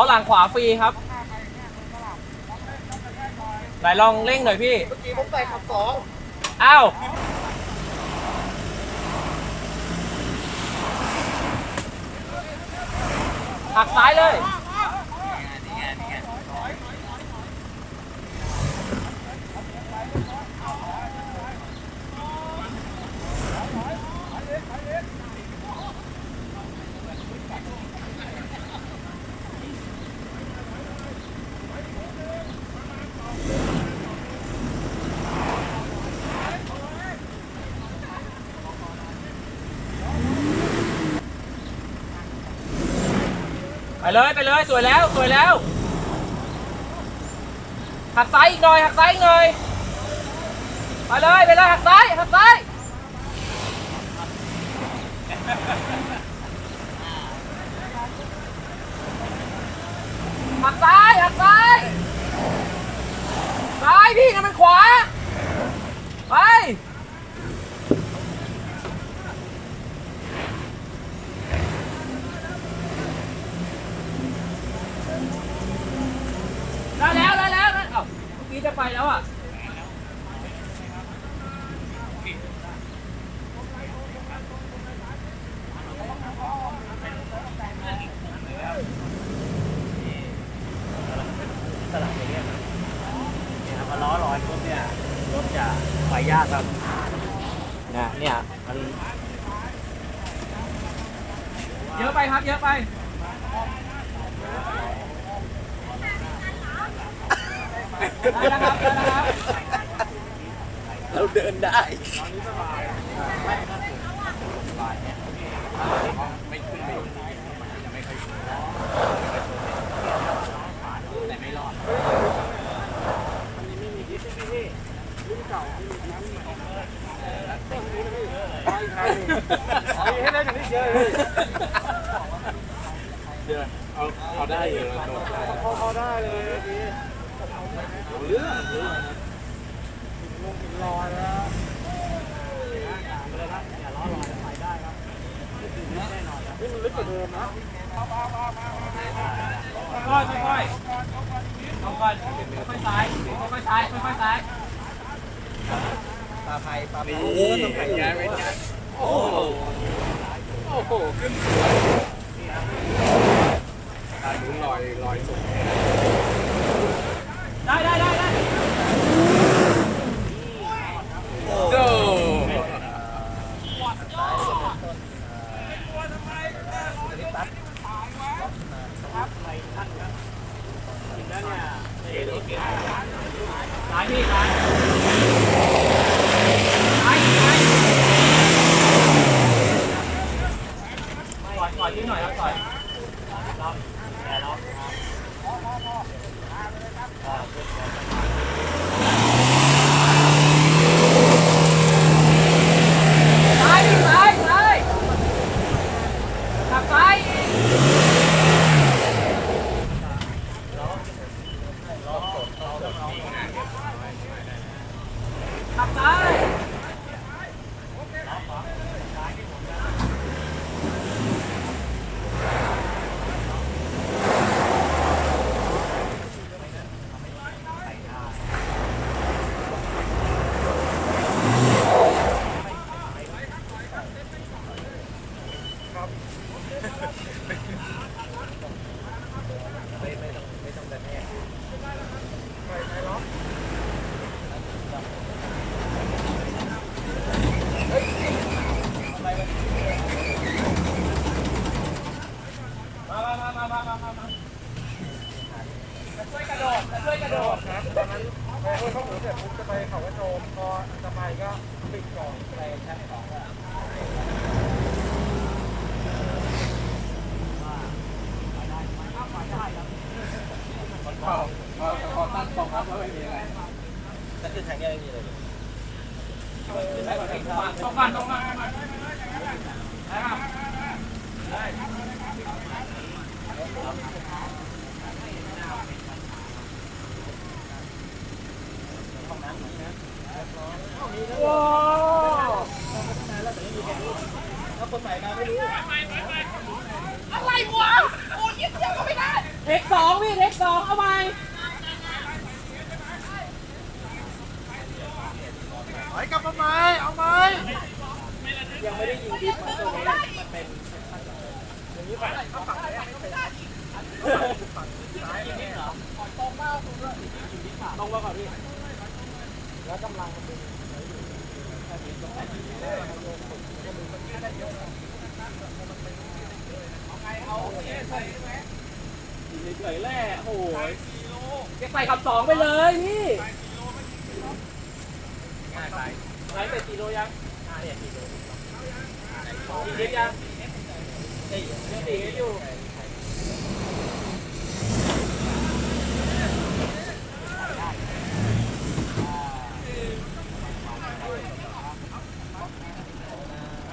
ล้อหลังขวาฟรีครับไหนลองเร่งหน่อยพี่ เมื่อกี้ผมใส่ขับสองอ้าวหักซ้ายเลย เลยไปเลยสวยแล้วสวยแล้ว หักซ้ายอีกหน่อยหักซ้ายอีกหน่อยไปเลยไปเลยหักซ้ายหักซ้ายหักซ้ายหักซ้ายซ้ายพี่นั่นมันขวาไปได้แล้วได้แล้วได้เอ้าเมื่อกี้จะไปแล้วอะ สลับไปเรื่อยเนี่ยครับพอล้อลอยปุ๊บเนี่ยรถจะไปยากครับนะเนี่ยมัน เยอะไปครับ เยอะไป ได้แล้วครับได้แล้วครับ เราเดินได้ ให้ได้อย่างนี้เยอะเลยเอาเอาได้อยู่พอพอได้เลยดีเรื่ ลอยลอยสูง ได้ได้ได้ได้โจ้หลายพี่หลายหลายหลายก่อนก่อนยืดหน่อยครับก่อน Ah, good one. ถ้าคนใส่มาไม่รู้อะไรวะโอ้ยเยี่ยมเยี่ยมก็ไม่ได้เด็กสองพี่เด็กสองเอาไปไหกับมาไหมเอาไหมยังไม่ได้ยิงที่มันตรงนี้เป็นอย่างนี้ไปเขาฝังเลยไม่ได้ฝั่งนี้เหรอตรงมาตรงมาก่อนพี่แล้วกำลังมันเป็น ฉยๆแหละโอ้ยจะใส่ขับสองไปเลยพี่ง่ายไปไลฟ์ไปสี่โลยังอ่าเนี่ยสี่โลสี่ลิตรยังสี่สี่ลิตรอยู่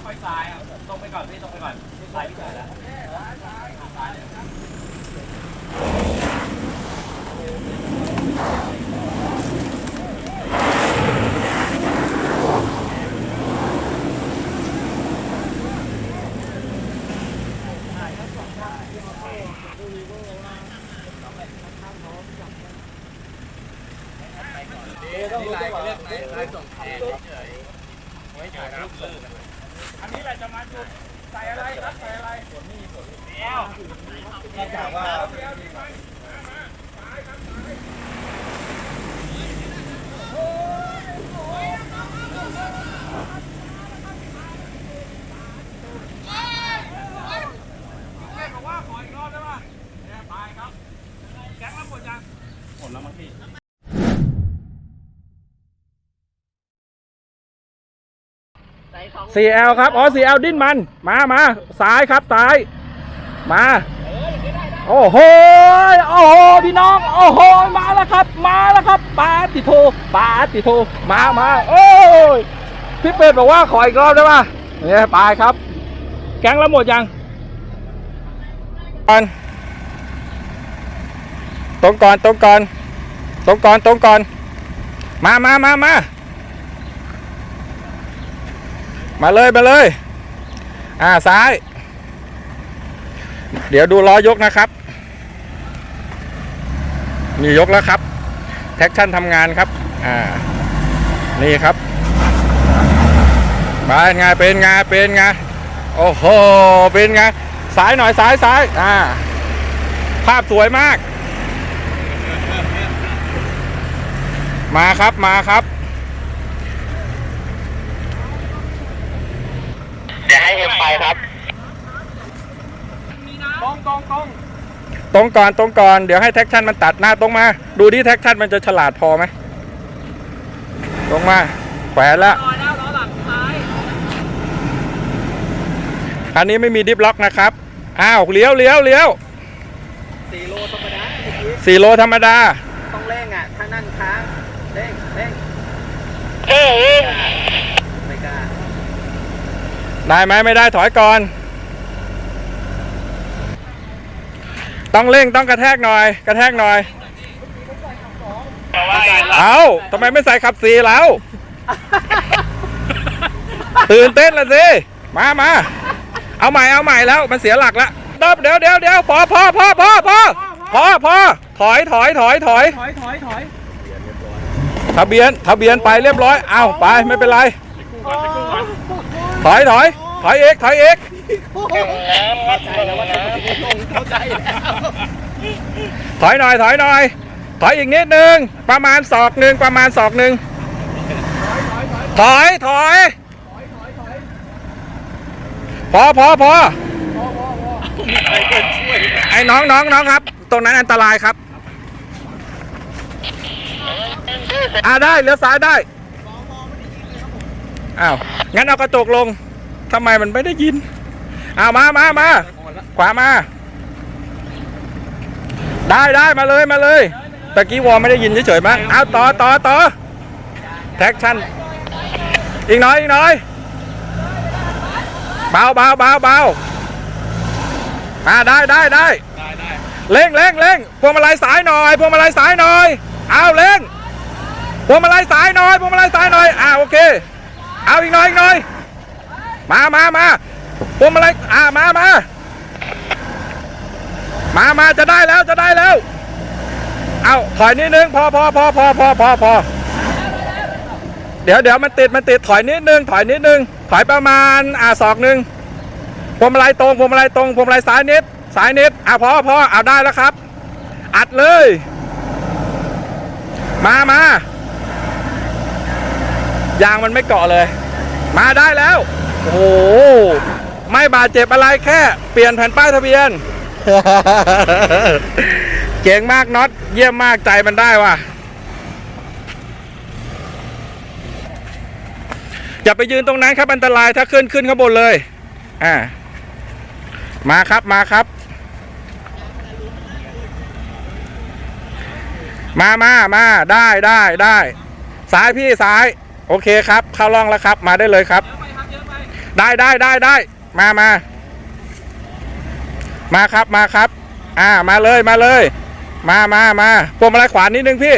ค่อยซ้ายอะ ตรงไปก่อนพี่ตรงไปก่อนซ้ายพี่เกิดแล้วซ้ายเลย นี่ลายเลือกไหนลายส่งแทนเฉย อันนี้แหละจะมาจุดใส่อะไรครับใส่อะไรฝนนี่ฝน เดียวถ้าถามว่าแม่บอกว่าขออีกรอบได้ป่ะเนี่ยไปครับแก๊งแล้วหมดยังหมดแล้วมั้งพี่ 4L ครับ อ๋อ 4L ดิ้นมัน มามาซ้ายครับซ้าย มา โอ้โห โอ้โห พี่น้อง โอ้โห มาแล้วครับ มาแล้วครับปาติโทปาติโท มามาโอ้ย พี่เป็ดบอกว่าขออีกรอบได้ป่ะเนี่ยไปครับ แก๊งแล้วหมดยังก่อนตรงก่อนตรงก่อนตรงก่อนตรงก่อน มามามามามาเลย มาเลย อ่า ซ้าย เดี๋ยวดูล้อยกนะครับ นี่ยกแล้วครับ แท็กชั่นทำงานครับ อ่า นี่ครับเป็นไงเป็นไงเป็นไงโอ้โหเป็นไงซ้ายหน่อยซ้ายซ้ายอ่า ภาพสวยมาก มาครับมาครับจะให้เอ็มไปครับ ตรงตรงตรงตรงก่อนตรงก่อนเดี๋ยวให้แท็กชั่นมันตัดหน้าตรงมา ดูที่แท็กชั่นมันจะฉลาดพอไหมตรงมาแขวนแล้วต่อแล้วล้อหลังซ้ายอันนี้ไม่มีดิฟล็อกนะครับอ้าวเลี้ยวเลี้ยวเลี้ยวสี่โลธรรมดาเมื่อกี้สี่โลธรรมดาต้องเร่งอะถ้านั่งค้างเร่งเร่งไม่กล้าได้ไหมไม่ได้ถอยก่อน ต้องเร่งต้องกระแทกหน่อย กระแทกหน่อย เอาทำไมไม่ใส่ขับสีแล้ว ตื่นเต้นละสิ มามาเอาใหม่เอาใหม่แล้วมันเสียหลักแล้วเดี๋ยวเดี๋ยวเดี๋ยวเดี๋ยวพอพอพอพอพอพอพอถอยถอยถอยถอยถอยถอยถอยทะเบียนทะเบียนไปเรียบร้อย เอาไปไม่เป็นไร ถอยถอยถอยเอกถอยเอก เข้าใจแล้วว่าทำไมไม่ลงเข้าใจแล้วถอยหน่อยถอยหน่อย ถอยอีกนิดนึง ประมาณศอกหนึ่งประมาณศอกหนึ่งถอยถอยพอพอพอไอ้น้องน้องน้องครับ ตรงนั้นอันตรายครับอ่าได้เลี้ยวซ้ายได้อ้าวงั้นเอากระจกลงทำไมมันไม่ได้ยิน เอามามามาขวามา ได้ได้มาเลยมาเลยตะกี้วอไม่ได้ยินเฉยๆมั้งเอาต่อต่อต่อแท็กชั่น อีกหน้อยอีกหน้อยเบาเบาเบาเบาอ่าได้ได้ได้เร่งเร่งเร่งพวงมาลัยสายหน่อยพวงมาลัยสายหน่อยเอาเร่งพวงมาลัยสายหน่อยพวงมาลัยสายหน่อยอ่าโอเค เอาอีกหน่อยอีกหน่อย มามามา พวงมาลัยอ่ามามามามาจะได้แล้วจะได้แล้ว เอาถอยนิดนึงพอพอพอพอพอพอพอเดี๋ยวเดี๋ยวมันติดมันติดถอยนิดนึงถอยนิดนึงถอยประมาณอ่าศอกหนึ่งพวงมาลัยตรงพวงมาลัยตรงพวงมาลัยซ้ายนิดซ้ายนิดอะพอพอเอาได้แล้วครับ อัดเลย มามายางมันไม่เกาะเลย มาได้แล้ว โอ้ ไม่บาดเจ็บอะไรแค่ เปลี่ยนแผ่นป้ายทะเบียน เก่งมากน็อตเยี่ยมมากใจมันได้ว่ะอย่าไปยืนตรงนั้นครับอันตรายถ้าขึ้นขึ้นข้างบนเลย อ่า มาครับมาครับ มามามาได้ได้ได้ซ้ายพี่ซ้าย โอเคครับ เข้าร่องแล้วครับ มาได้เลยครับเยอะไปครับเยอะไปได้ได้ได้ได้ มามา มาครับมาครับ อ่ามาเลยมาเลย มามามาพวงมาลัยขวานิดนึงพี่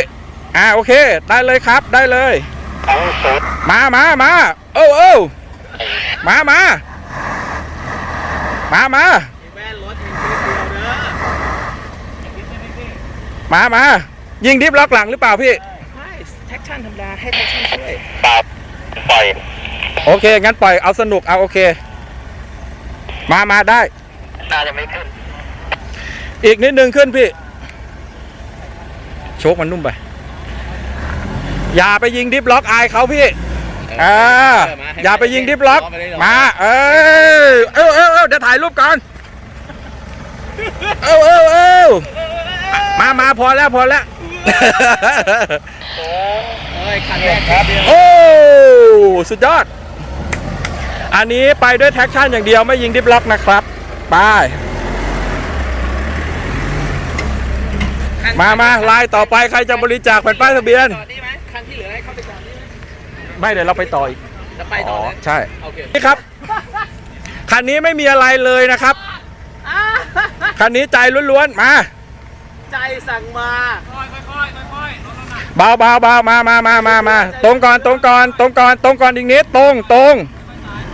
อ่าโอเค ได้เลยครับได้เลย มามามาโอ้โอ้มามามามาแว่นรถเองนิดเดียวเด้อคิดใช่ไหมพี่มามายิงดิฟล็อกหลังหรือเปล่าพี่ให้แท็กชั่นธรรมดาให้แท็กชั่นช่วยโอเค งั้นปล่อยเอาสนุกเอาโอเค มามาได้ น่าจะไม่ขึ้น อีกนิดนึงขึ้นพี่ โชคมันนุ่มไป อย่าไปยิงดิฟล็อกอายเขาพี่อ่าอย่าไปยิงดิฟล็อก มาเออเออเออเออเดี๋ยวถ่ายรูปก่อน เออเออเออมามาพอแล้วพอแล้วเอ้ยคันแรกครับเดียวโอ้ สุดยอด อันนี้ไปด้วยแท็กชั่นอย่างเดียวไม่ยิงดิฟล็อกนะครับไปมามาลายต่อไปใครจะบริจาคแผ่นป้ายทะเบียนจอดนี่ไหมคันที่เหลือให้เข้าไปจอดนี่ไหมไม่เดี๋ยวเราไปต่ออีกจะไปต่อเลยใช่โอเคนี่ครับคันนี้ไม่มีอะไรเลยนะครับคันนี้ใจล้วนๆมาใจสั่งมาค่อยค่อยค่อยค่อยลดน้ำหนักเบาเบาเบามามามามามาตรงก่อนตรงก่อนตรงก่อนตรงก่อนอีกนิดตรงตรง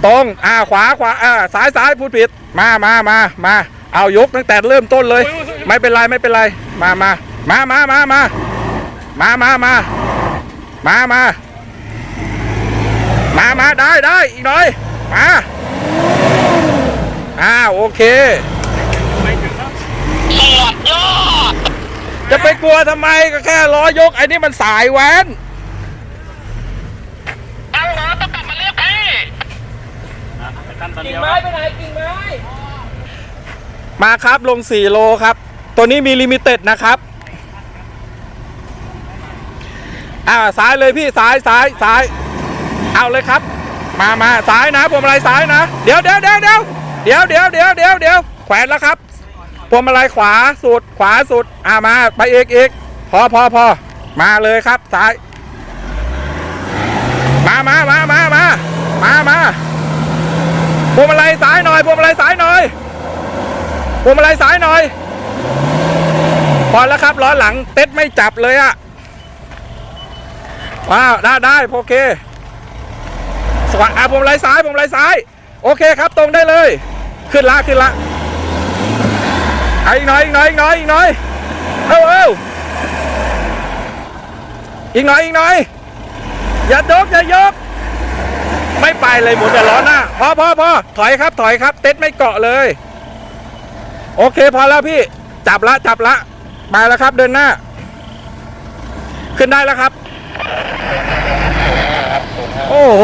ตรงอ่าขวาขวาอ่าซ้ายซ้ายพูดผิดมามามามาเอายกตั้งแต่เริ่มต้นเลย ไม่เป็นไรไม่เป็นไรมามามามามามามามามามามามามาได้ได้อีกหน่อยมาอ่าโอเคจะไปกลัวทำไมก็แค่ล้อยกไอ้นี่มันสายแว้น กิ่งไม้ไปไหนกิ่งไม้มาครับลง 4 โลครับ ตัวนี้มีลิมิเต็ดนะครับอ่าซ้ายเลยพี่ซ้ายซ้ายซ้าย เอาเลยครับ มามาซ้ายนะพวงมาลัยซ้ายนะ เดี๋ยวเดี๋ยวเดี๋ยวเดี๋ยวเดี๋ยวเดี๋ยวเดี๋ยวเดี๋ยวเดี๋ยวแขวนแล้วครับพวงมาลัยขวาสุดขวาสุดอ่ามาไปอีกอีกพอพอพอมาเลยครับซ้าย มามามามามามามา พวงมาลัยซ้ายหน่อยพวงมาลัยซ้ายหน่อยพวงมาลัยซ้ายหน่อย พอแล้วครับล้อหลังเต็ดไม่จับเลยอะว้าวได้ได้โอเคสวัสดีอะพวงมาลัยซ้ายพวงมาลัยซ้าย โอเคครับตรงได้เลย ขึ้นละขึ้นละอาอีกหน่อยอีกหน่อยอีกหน่อยอีกหน่อยเอ้าเอ้าอีกหน่อยอีกหน่อยอย่ายกอย่ายก ไม่ไปเลยหมุนแต่ล้อหน้าพอพอพอถอยครับถอยครับ เต็ดไม่เกาะเลย โอเคพอแล้วพี่ จับละจับละมาแล้วครับเดินหน้า ขึ้นได้แล้วครับ โอ้โห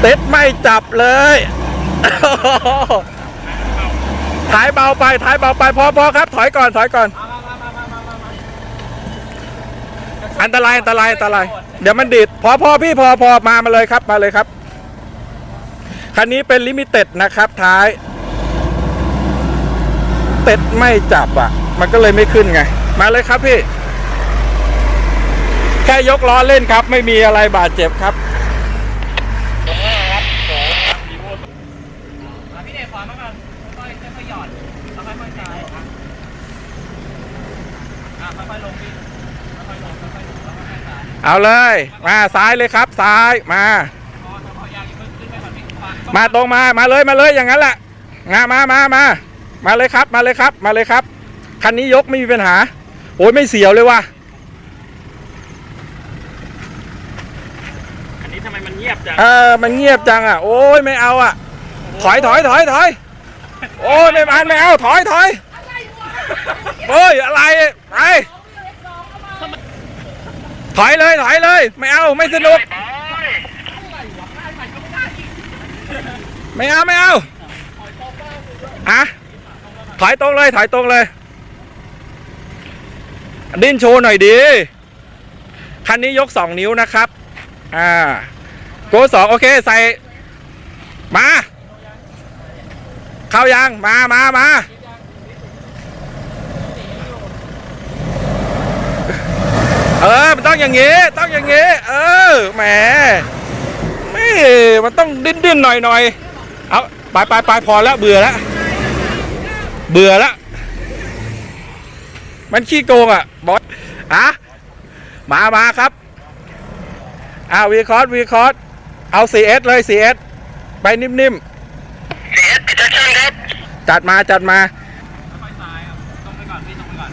เต็ดไม่จับเลยถ่ายเบาไปถ่ายเบาไปพอพอครับ ถอยก่อนถอยก่อน อันตรายอันตรายอันตราย เดี๋ยวมันดีดพอพอพี่พอพอมามาเลยครับมาเลยครับ คันนี้เป็นลิมิเต็ดนะครับท้าย เต็ดไม่จับอะ มันก็เลยไม่ขึ้นไง มาเลยครับพี่ แค่ยกล้อเล่นครับ ไม่มีอะไรบาดเจ็บครับเอาเลย มาซ้ายเลยครับ ซ้ายมา มาตรงมามาเลยมาเลยอย่างนั้นแหละงามามามามาเลยครับ มาเลยครับ มาเลยครับ คันนี้ยกไม่มีปัญหา โอ้ยไม่เสียวเลยว่ะอันนี้ทำไมมันเงียบจังเออมันเงียบจังอะ โอ้ยไม่เอาอะ ถอยถอยถอยถอยโอ้ยไม่มันไม่เอาถอยถอยเฮ้ยอะไรไปถอยเลยถอยเลย ไม่เอาไม่สนุก ไม่เอาไม่เอาอะถอยตรงเลยถอยตรงเลย ดิ้นโชว์หน่อยดีคันนี้ยกสองนิ้วนะครับ อ่า โกสองโอเคใส่ มา เข้ายังมามามาเออ มันต้องอย่างงี้ ต้องอย่างงี้ เออ แหม ไม่ มันต้องดิ้นดิ้นหน่อยหน่อย เอาไปไปไปพอแล้วเบื่อแล้วเบื่อแล้วมันขี้โกงอะบอสอะมามาครับอ่าวีคอร์สวีคอร์สเอา 4S เลย 4S ไปนิ่มๆจัดมาจัดมาค่อยซ้ายครับตรงไปก่อนพี่ตรงไปก่อน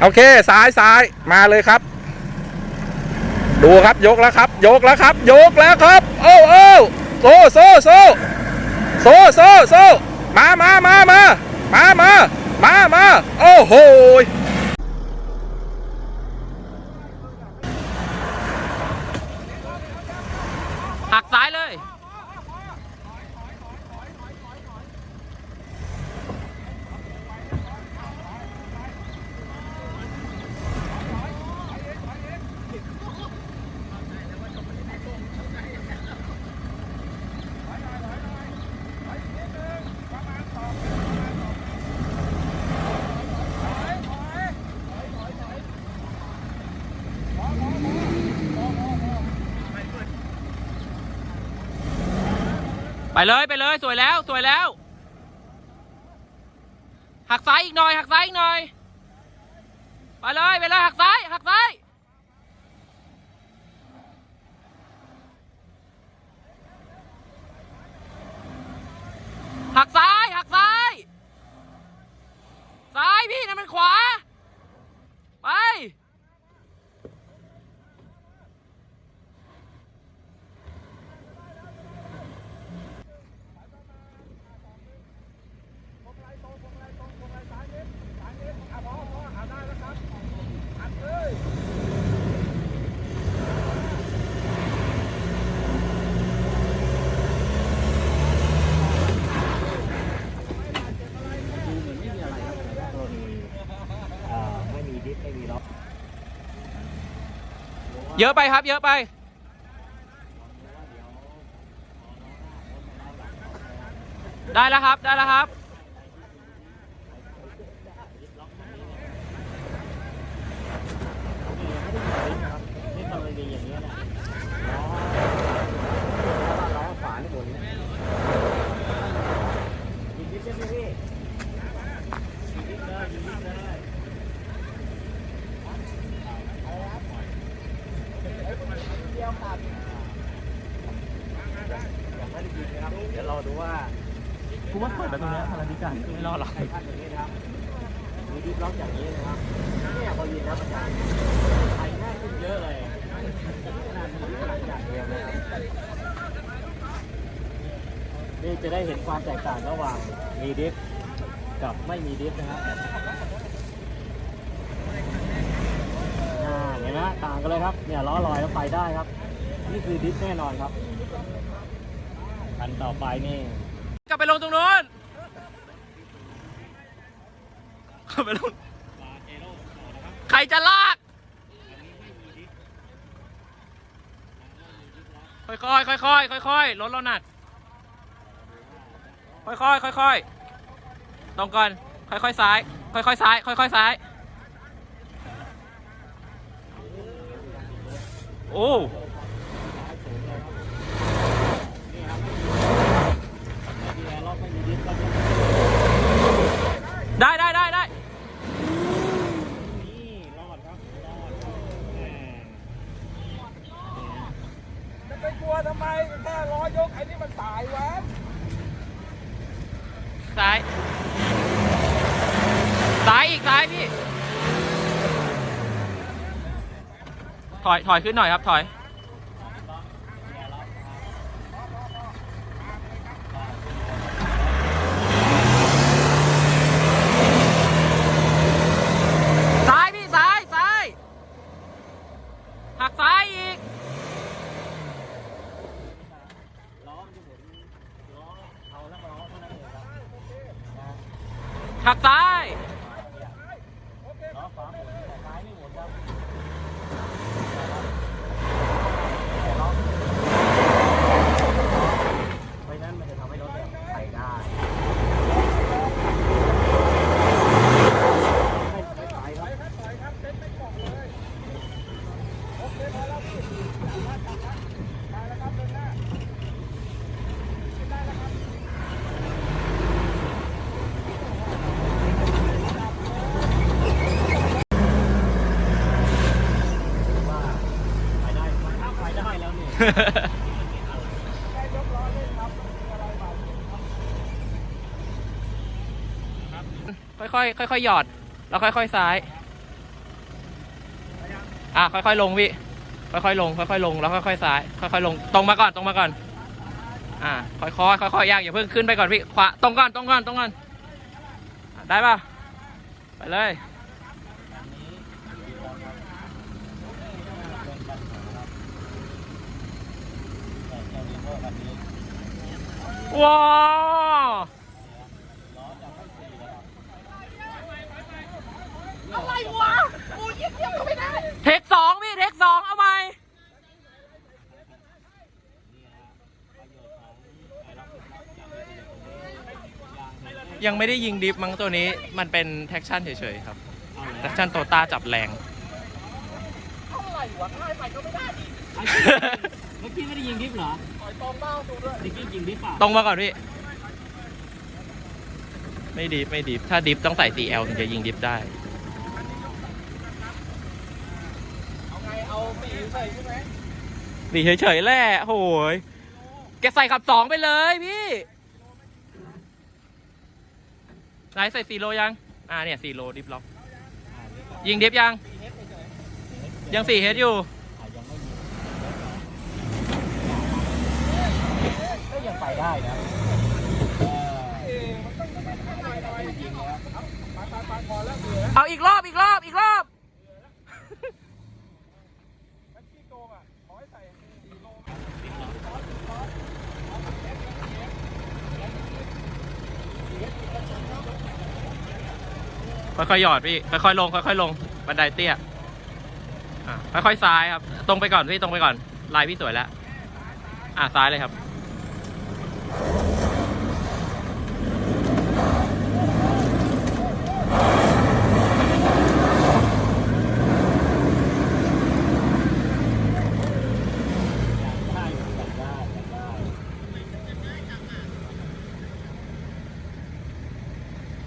โอเคซ้ายซ้ายมาเลยครับ ดูครับยกแล้วครับ ยกแล้วครับ ยกแล้วครับ โอ้โอ้โซโซโซ โซโซโซมามามามามามามามาโอ้โหหักซ้ายเลย เลยไปเลยสวยแล้วสวยแล้ว หักซ้ายอีกหน่อย หักซ้ายอีกหน่อย ไปเลยไปเลยหักซ้ายหักซ้าย หักซ้ายหักซ้าย ซ้ายพี่นั่นมันขวา ไป เยอะไปครับ เยอะไปได้แล้วครับ ได้แล้วครับ เดี๋ยวรอดูว่า กูว่าเปิดแล้วตรงนี้พาราดิกันไม่รอดหรอก ใครท่านอย่างนี้นะครับ มีดิฟล็อกอย่างนี้นะครับเนี่ยพอยินนะอาจารย์ไปง่ายขึ้นเยอะเลยขนาดมีดิฟหลังจากเดียวนะครับ นความแตกต่างระหว่างมีดิฟกับไม่มีดิฟนะครับอ่าเห็นไหมต่างกันเลยครับ เนี่ยล้อลอยแล้วไปได้ครับ นี่คือดิฟแน่นอนครับคันต่อไปนี่กลับไปลงตรงนู้นกลับไปลงใครจะลากค่อยๆค่อยๆค่อยๆรถเราหนัก ค่อยๆค่อยๆตรงก่อน ค่อยๆซ้าย ค่อยๆซ้าย ค่อยๆซ้าย โอ้ได้ได้ได้ได้นี่รอดครับรอดแหมจะไปกลัวทำไม แค่ล้อยกไอ้นี่มันตายวะ ซ้าย ซ้ายอีกซ้ายพี่ ถอย ถอยขึ้นหน่อยครับ ถอย แล้วเนี่ยค่อยๆค่อยๆหยอด แล้วค่อยๆซ้าย อะค่อยๆลงพี่ ค่อยๆลงค่อยๆลง แล้วค่อยๆซ้ายค่อยๆลง ตรงมาก่อน ตรงมาก่อน อ่าค่อยๆค่อยๆยากอย่าเพิ่งขึ้นไปก่อนพี่ ขวา ตรงก่อน ตรงก่อน ตรงก่อน ได้ป่ะ ไปเลย ว้าวอะไรวะโอ้ยเยี่ยมก็ไม่ได้เทคสองพี่เทคสองเอาใหม่ยังไม่ได้ยิงดิฟมั้งตัวนี้มันเป็นแท็กชั่นเฉยๆครับแท็กชั่นโตต้าจับแรง เมื่อกี้ไม่ได้ยิงดิฟเหรอตรงเบ้าตัวด้วยเมื่อกี้ยิงดิฟเปล่าตรงมาก่อนพี่ ไม่ดิฟไม่ดิฟถ้าดิฟต้องใส่ 4L ถึงจะยิงดิฟได้เอาไงเอาสีใส่ใช่ไหมดีเฉยๆแหละโหยแกใส่ขับสองไปเลยพี่ไหนใส่สี่โลยัง อ่าเนี่ยสี่โลดิฟล็อก ยิงดิฟยัง ยังสี่เฮดอยู่ อะยังไม่ยิงก็ยัง ไปได้นะเอาอีกรอบอีกรอบอีกรอบค่อยๆหยอดพี่ ค่อยๆลง ค่อยๆลง บันไดเตี้ยอะค่อยๆซ้ายครับ ตรงไปก่อนพี่ ตรงไปก่อน ลายพี่สวยแล้ว อะซ้ายเลยครับ ได้อยู่ได้ได้ได้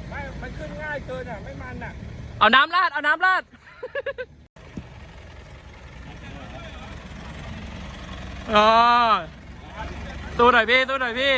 ไม่ มันขึ้นง่ายเกินอะ ไม่มันอะ เอาน้ำราดเอาน้ำลาดอ๋อสู้หน่อยพี่สู้หน่อยพี่